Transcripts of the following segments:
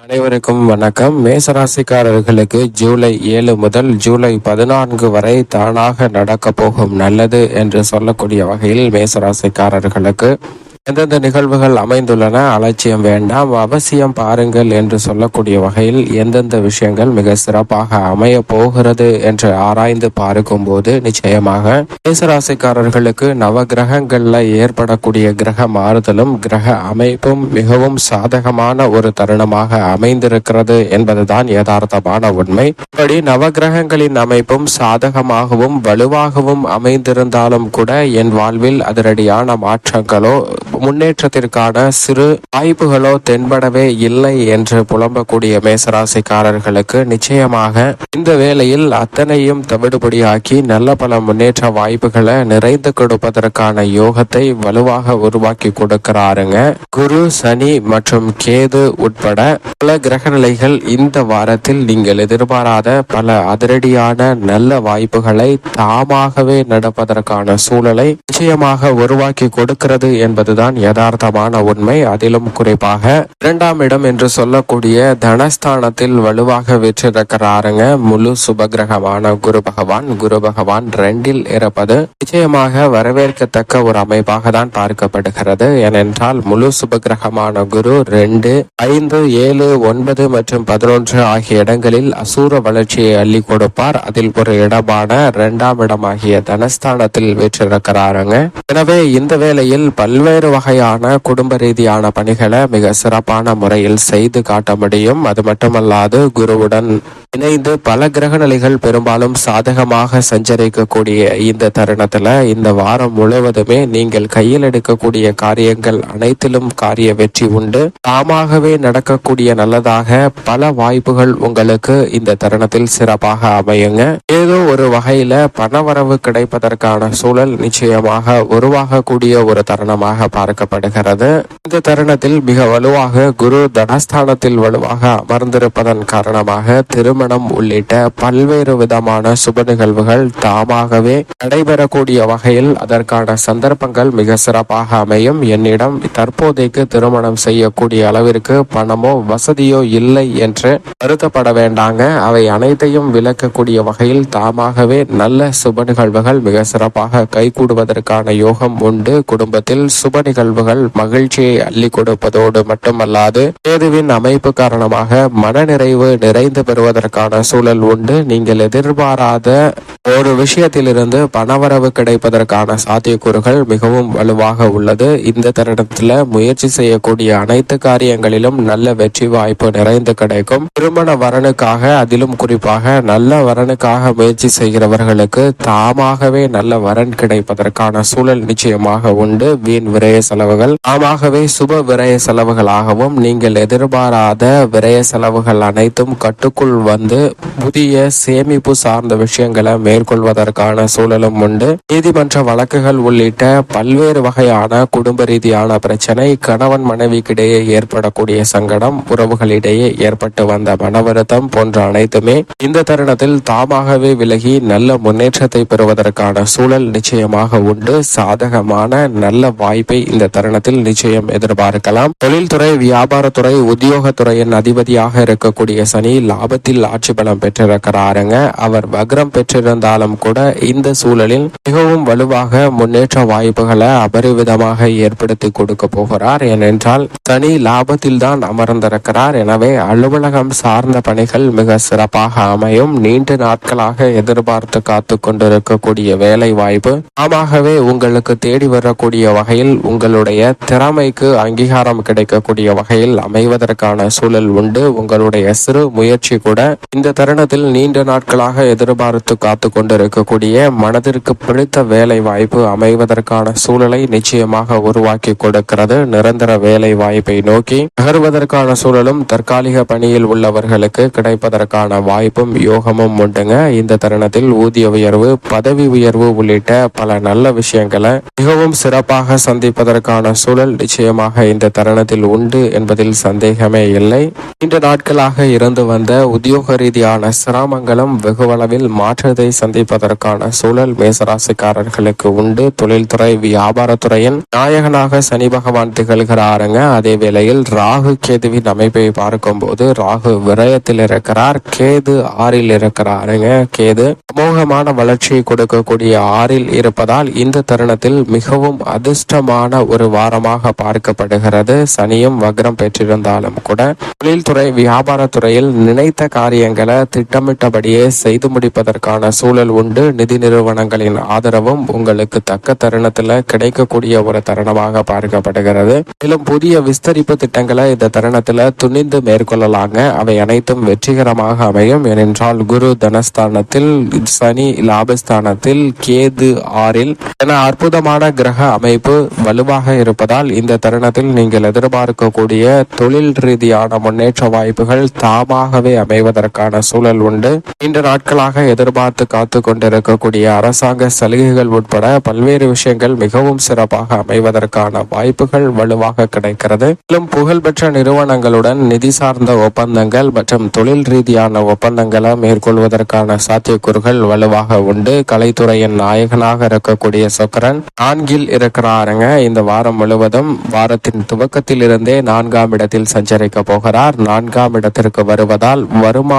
அனைவருக்கும் வணக்கம். மேசராசிக்காரர்களுக்கு ஜூலை ஏழு முதல் ஜூலை பதினான்கு வரை தானாக நடக்கப் போகும் நல்லது என்று சொல்லக்கூடிய வகையில் மேசராசிக்காரர்களுக்கு எந்தெந்த நிகழ்வுகள் அமைந்துள்ளன அலட்சியம் வேண்டாம் அவசியம் பாருங்கள் என்று சொல்லக்கூடிய வகையில் எந்தெந்த விஷயங்கள் மிக சிறப்பாக அமைய போகிறது என்று ஆராய்ந்து பார்க்கும்போது நிச்சயமாக மேசராசிக்காரர்களுக்கு நவ கிரகங்கள்ல ஏற்படக்கூடிய கிரக மாறுதலும் கிரக அமைப்பும் மிகவும் சாதகமான ஒரு தருணமாக அமைந்திருக்கிறது என்பதுதான் யதார்த்தமான உண்மை. இப்படி நவகிரகங்களின் அமைப்பும் சாதகமாகவும் வலுவாகவும் அமைந்திருந்தாலும் கூட என் வாழ்வில் அதிரடியான மாற்றங்களோ முன்னேற்றத்திற்கான சிறு வாய்ப்புகளோ தென்படவே இல்லை என்று புலம்பக்கூடிய மேசராசிக்காரர்களுக்கு நிச்சயமாக இந்த வேளையில் அத்தனையும் தவிடுபடியாக்கி நல்ல பல முன்னேற்ற வாய்ப்புகளை நிறைந்து கொடுப்பதற்கான யோகத்தை வலுவாக உருவாக்கி கொடுக்கிறாருங்க. குரு சனி மற்றும் கேது உட்பட பல கிரகநிலைகள் இந்த வாரத்தில் நீங்கள் எதிர்பாராத பல அதிரடியான நல்ல வாய்ப்புகளை தாமாகவே நடப்பதற்கான சூழலை நிச்சயமாக உருவாக்கி கொடுக்கிறது என்பதுதான் யதார்த்தமான உண்மை அதிலும் குறிப்பாக இரண்டாம் இடம் என்று சொல்லக்கூடிய தனஸ்தானத்தில் வலுவாக வெற்றிருக்கிறாருங்க. முழு சுபகிரகமான குரு பகவான். குரு பகவான் ரெண்டில் இருப்பது நிச்சயமாக வரவேற்கத்தக்க ஒரு அமைப்பாக தான் பார்க்கப்படுகிறது. ஏனென்றால் முழு சுபகிரகமான குரு ரெண்டு ஐந்து ஏழு ஒன்பது மற்றும் பதினொன்று ஆகிய இடங்களில் அசூர வளர்ச்சியை அள்ளி கொடுப்பார். அதில் ஒரு இடமான இரண்டாம் இடமாகிய தனஸ்தானத்தில் வெற்றிருக்கிறாருங்க. எனவே இந்த வேளையில் பல்வேறு வகையான குடும்ப ரீதியான பணிகளை மிக சிறப்பான முறையில் செய்து காட்ட முடியும். அது மட்டுமல்லாது குருவுடன் இணைந்து பல கிரக நிலைகள் பெரும்பாலும் சாதகமாக சஞ்சரிக்கக்கூடிய இந்த தருணத்துல இந்த வாரம் முழுவதுமே நீங்கள் கையில் எடுக்கக்கூடிய காரியங்கள் அனைத்திலும் காரிய வெற்றி உண்டு. தாமாகவே நடக்கக்கூடிய நல்லதாக பல வாய்ப்புகள் உங்களுக்கு இந்த தருணத்தில் சிறப்பாக அமையுங்க. ஏதோ ஒரு வகையில பணவரவு கிடைப்பதற்கான சூழல் நிச்சயமாக உருவாகக்கூடிய ஒரு தருணமாக பார்க்கப்படுகிறது. இந்த தருணத்தில் மிக வலுவாக குரு தனஸ்தானத்தில் வலுவாக அமர்ந்திருப்பதன் காரணமாக திருமண திருமணம் உள்ளிட்ட பல்வேறு விதமான சுப நிகழ்வுகள் தாமாகவே நடைபெறக்கூடிய வகையில் அதற்கான சந்தர்ப்பங்கள் மிக சிறப்பாக அமையும். என்னிடம் தற்போதைக்கு திருமணம் செய்யக்கூடிய அளவிற்கு பணமோ வசதியோ இல்லை என்று வருத்தப்பட வேண்டாங்க. அவை அனைத்தையும் விளக்கக்கூடிய வகையில் தாமாகவே நல்ல சுப நிகழ்வுகள் மிக சிறப்பாக கைகூடுவதற்கான யோகம் உண்டு. குடும்பத்தில் சுப நிகழ்வுகள் மகிழ்ச்சியை அள்ளி கொடுப்பதோடு மட்டுமல்லாது கேதுவின் அமைப்பு காரணமாக மனநிறைவு நிறைந்து பெறுவதற்கு கிடைப்பதற்கான சூழல் உண்டு. நீங்கள் எதிர்பாராத ஒரு விஷயத்திலிருந்து பணவரவு கிடைப்பதற்கான சாத்தியக்கூறுகள் மிகவும் வலுவாக உள்ளது. இந்த தருணத்துல முயற்சி செய்யக்கூடிய அனைத்து காரியங்களிலும் நல்ல வெற்றி வாய்ப்பு நிறைந்து கிடைக்கும். திருமண வரனுக்காக அதிலும் குறிப்பாக நல்ல வரனுக்காக முயற்சி செய்கிறவர்களுக்கு தாமாகவே நல்ல வரன் கிடைப்பதற்கான சூழல் நிச்சயமாக உண்டு. வீண் விரய செலவுகள் தாமாகவே சுப விரய செலவுகளாகவும் நீங்கள் எதிர்பாராத விரய செலவுகள் அனைத்தும் கட்டுக்குள் வந்து புதிய சேமிப்பு சார்ந்த விஷயங்களை மேற்கொள்வதற்கான சூழலும் உண்டு. நீதிமன்ற வழக்குகள் உள்ளிட்ட பல்வேறு வகையான குடும்ப ரீதியான பிரச்சனை கணவன் மனைவிக்கிடையே ஏற்படக்கூடிய சங்கடம் உறவுகளிடையே ஏற்பட்டு வந்த மன வருத்தம் போன்ற அனைத்துமே இந்த தருணத்தில் தாமாகவே விலகி நல்ல முன்னேற்றத்தை பெறுவதற்கான சூழல் நிச்சயமாக உண்டு. சாதகமான நல்ல வாய்ப்பை இந்த தருணத்தில் நிச்சயம் எதிர்பார்க்கலாம். தொழில்துறை வியாபாரத்துறை உத்தியோகத்துறையின் அதிபதியாக இருக்கக்கூடிய சனி லாபத்தில் ஆட்சி பலம் பெற்றிருக்கிறாருங்க. அவர் வக்ரம் பெற்றிருந்தாலும் கூட இந்த சூழலில் மிகவும் வலுவாக முன்னேற்ற வாய்ப்புகளை அபரிவிதமாக ஏற்படுத்தி கொடுக்க போகிறார். ஏனென்றால் தனி லாபத்தில் தான் அமர்ந்திருக்கிறார். எனவே அலுவலகம் சார்ந்த பணிகள் மிக சிறப்பாக அமையும். நீண்ட நாட்களாக எதிர்பார்த்து காத்து கொண்டிருக்கக்கூடிய வேலை வாய்ப்பு தாமாகவே உங்களுக்கு தேடி வரக்கூடிய வகையில் உங்களுடைய திறமைக்கு அங்கீகாரம் கிடைக்கக்கூடிய வகையில் அமைவதற்கான சூழல் உண்டு. உங்களுடைய சிறு முயற்சி கூட இந்த தருணத்தில் நீண்ட நாட்களாக எதிர்பார்த்து காத்து கொண்டிருக்கக்கூடிய மனதிற்கு பிடித்த வேலை வாய்ப்பு அமைவதற்கான சூழலை நிச்சயமாக உருவாக்கி கொடுக்கிறது. நிரந்தர வேலை வாய்ப்பை நோக்கி நகர்வதற்கான சூழலும் தற்காலிக பணியில் உள்ளவர்களுக்கு கிடைப்பதற்கான வாய்ப்பும் யோகமும் உண்டுங்க. இந்த தருணத்தில் ஊதிய உயர்வு பதவி உயர்வு உள்ளிட்ட பல நல்ல விஷயங்களை மிகவும் சிறப்பாக சந்திப்பதற்கான சூழல் நிச்சயமாக இந்த தருணத்தில் உண்டு என்பதில் சந்தேகமே இல்லை. நீண்ட நாட்களாக இருந்து வந்த உத்தியோக உத்தியோக ரீதியான சிரமங்களும் வெகுவளவில் மாற்றத்தை சந்திப்பதற்கான சூழல் மேசராசிக்காரர்களுக்கு உண்டு. தொழில்துறை வியாபாரத்துறையின் நாயகனாக சனி பகவான் திகழ்கிறாருங்க. அதே வேளையில் ராகு கேதுவின் அமைப்பை பார்க்கும்போது ராகு விரயத்தில் இருக்கிறார். கேது ஆறில் இருக்கிறாருங்க. கேது அமோகமான வளர்ச்சியை கொடுக்கக்கூடிய ஆறில் இருப்பதால் இந்த தருணத்தில் மிகவும் அதிர்ஷ்டமான ஒரு வாரமாக பார்க்கப்படுகிறது. சனியும் வக்ரம் பெற்றிருந்தாலும் கூட தொழில்துறை வியாபாரத்துறையில் நினைத்த காரியம் காரியங்களை திட்டமிட்டபடியே செய்து முடிப்பதற்கான சூழல் உண்டு. நிதி நிறுவனங்களின் ஆதரவும் உங்களுக்கு தக்க தருணத்தில் கிடைக்கக்கூடிய ஒரு தருணமாக பார்க்கப்படுகிறது. மேலும் புதிய விஸ்தரிப்பு திட்டங்களை இந்த தருணத்தில் துணிந்து மேற்கொள்ளலாங்க. அவை அனைத்தும் வெற்றிகரமாக அமையும். ஏனென்றால் குரு தனஸ்தானத்தில் சனி லாபஸ்தானத்தில் கேது ஆறில் என அற்புதமான கிரக அமைப்பு வலுவாக இருப்பதால் இந்த தருணத்தில் நீங்கள் எதிர்பார்க்கக்கூடிய தொழில் ரீதியான முன்னேற்ற வாய்ப்புகள் தாமாகவே அமைவதற்கு அமைவதற்கான சூழல் உண்டு. நீண்ட நாட்களாக எதிர்பார்த்து காத்து கொண்டிருக்கக்கூடிய அரசாங்க சலுகைகள் உட்பட பல்வேறு விஷயங்கள் மிகவும் சிறப்பாக அமைவதற்கான வாய்ப்புகள் வலுவாக கிடைக்கிறது. மேலும் புகழ்பெற்ற நிறுவனங்களுடன் நிதி சார்ந்த ஒப்பந்தங்கள் மற்றும் தொழில் ரீதியான ஒப்பந்தங்களை மேற்கொள்வதற்கான சாத்தியக்கூறுகள் வலுவாக உண்டு. கலைத்துறையின் நாயகனாக இருக்கக்கூடிய சுக்கரன் நான்கில் இருக்கிறாருங்க. இந்த வாரம் முழுவதும் வாரத்தின் துவக்கத்தில் இருந்தே நான்காம் இடத்தில் சஞ்சரிக்க போகிறார். நான்காம் இடத்திற்கு வருவதால் வருமான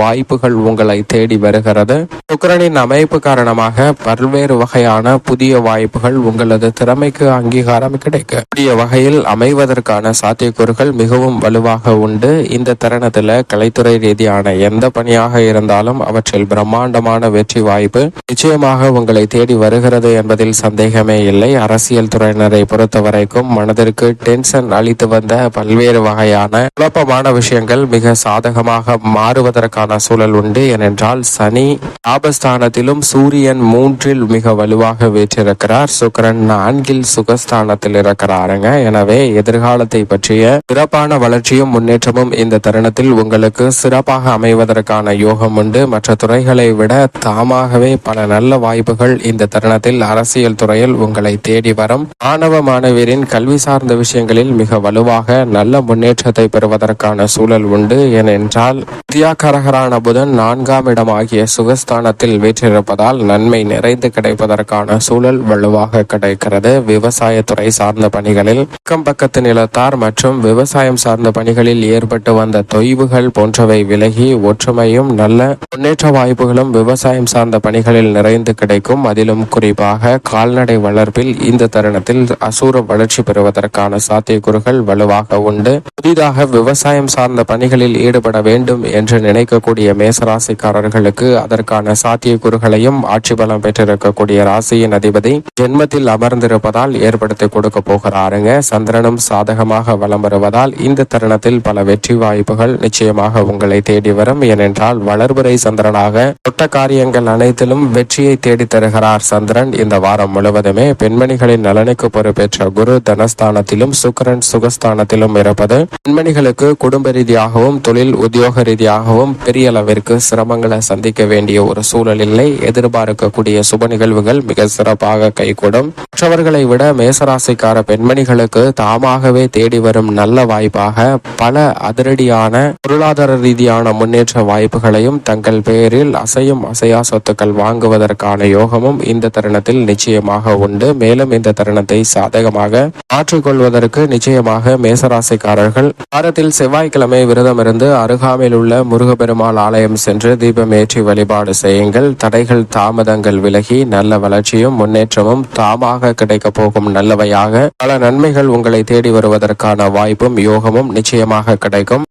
வாய்ப்புகள் உங்களை தேடி வருகிறது. சுக்கரனின் அமைப்பு காரணமாக பல்வேறு வகையான புதிய வாய்ப்புகள் உங்களது திறமைக்கு அங்கீகாரம் கிடைக்க. புதிய வகையில் அமைவதற்கான சாத்தியக்கூறுகள் மிகவும் வலுவாக உண்டு. இந்த தருணத்தில் கலைத்துறை ரீதியான எந்த பணியாக இருந்தாலும் அவற்றில் பிரம்மாண்டமான வெற்றி வாய்ப்பு நிச்சயமாக உங்களை தேடி வருகிறது என்பதில் சந்தேகமே இல்லை. அரசியல் துறையினரை பொறுத்தவரைக்கும் மனதிற்கு டென்ஷன் அளித்து வந்த பல்வேறு வகையான குழப்பமான விஷயங்கள் மிக சாதகமாக மாறுவதற்கான சூழல் உண்டு. ஏனென்றால் சனி லாபஸ்தானத்திலும் சூரியன் மூன்றில் மிக வலுவாக வீற்றிருக்கிறார். சுக்கரன் நான்கில் சுகஸ்தானத்தில் இருக்கிறாருங்க. எனவே எதிர்காலத்தை பற்றிய சிறப்பான வளர்ச்சியும் முன்னேற்றமும் இந்த தருணத்தில் உங்களுக்கு சிறப்பாக அமைவதற்கான யோகம் உண்டு. மற்ற துறைகளை விட தாமாகவே பல நல்ல வாய்ப்புகள் இந்த தருணத்தில் அரசியல் துறையில் உங்களை தேடி வரும். மாணவ மாணவியரின் கல்வி சார்ந்த விஷயங்களில் மிக வலுவாக நல்ல முன்னேற்றத்தை பெறுவதற்கான சூழல் உண்டு. ஏனென்றால் வித்யாகரகரான புதன் நான்காம் இடமாகிய சுகஸ்தானத்தில் வீற்றிருப்பதால் நன்மை நிறைந்து கிடைப்பதற்கான சூழல் வலுவாக கிடைக்கிறது. விவசாயத்துறை சார்ந்த பணிகளில் அக்கம் பக்கத்து நிலத்தார் மற்றும் விவசாயம் சார்ந்த பணிகளில் ஏற்பட்டு வந்த தொய்வுகள் போன்றவை விலகி ஒற்றுமையும் நல்ல முன்னேற்ற வாய்ப்புகளும் விவசாயம் சார்ந்த பணிகளில் நிறைந்து கிடைக்கும். அதிலும் குறிப்பாக கால்நடை வளர்ப்பில் இந்த தருணத்தில் அசூர வளர்ச்சி பெறுவதற்கான சாத்தியக்கூறுகள் வலுவாக உண்டு. புதிதாக விவசாயம் சார்ந்த பணிகளில் ஈடுபட வேண்டும் என்று நினைக்கக்கூடிய மேசராசிக்காரர்களுக்கு அதற்கான சாத்தியக்கூறுகளையும் ஆட்சி பலம் பெற்றிருக்கக்கூடிய ராசியின் அதிபதி ஜென்மத்தில் அமர்ந்திருப்பதால் ஏற்படுத்தி கொடுக்க போகிறாருங்க. சந்திரனும் சாதகமாக வலம் வருவதால் இந்த தருணத்தில் பல வெற்றி வாய்ப்புகள் நிச்சயமாக உங்களை தேடி வரும். ஏனென்றால் வளர்புரை சந்திரனாக தொட்ட காரியங்கள் அனைத்திலும் வெற்றியை தேடி தருகிறார் சந்திரன். இந்த வாரம் முழுவதுமே பெண்மணிகளின் நலனுக்கு பொறுப்பேற்ற குரு தனஸ்தானத்திலும் சுக்கரன் சுகஸ்தானத்திலும் இருப்பது பெண்மணிகளுக்கு குடும்ப ரீதியாகவும் தொழில் உத்தியோக ரீதியாக காரணமாகவும் பெரிய அளவிற்கு சிரமங்களை சந்திக்க வேண்டிய ஒரு சூழல் இல்லை எதிர்பார்க்கக்கூடிய சுப நிகழ்வுகள் மிக சிறப்பாக கைகூடும். மற்றவர்களை விட மேசராசிக்கார பெண்மணிகளுக்கு தாமாகவே தேடி வரும் நல்ல வாய்ப்பாக பல அதிரடியான பொருளாதார ரீதியான முன்னேற்ற வாய்ப்புகளையும் தங்கள் பெயரில் அசையும் அசையா சொத்துக்கள் வாங்குவதற்கான யோகமும் இந்த தருணத்தில் நிச்சயமாக உண்டு. மேலும் இந்த தருணத்தை சாதகமாக மாற்றிக்கொள்வதற்கு நிச்சயமாக மேசராசிக்காரர்கள் வாரத்தில் செவ்வாய்க்கிழமை விரதம் இருந்து அருகாமையில் உள்ள முருகப்பெருமாள் ஆலயம் சென்று தீபம் ஏற்றி வழிபாடு செய்யுங்கள். தடைகள் தாமதங்கள் விலகி நல்ல வளர்ச்சியும் முன்னேற்றமும் தாமாக கிடைக்கப் போகும் நல்லவையாக. பல நன்மைகள் உங்களை தேடி வருவதற்கான வாய்ப்பும் யோகமும் நிச்சயமாக கிடைக்கும்.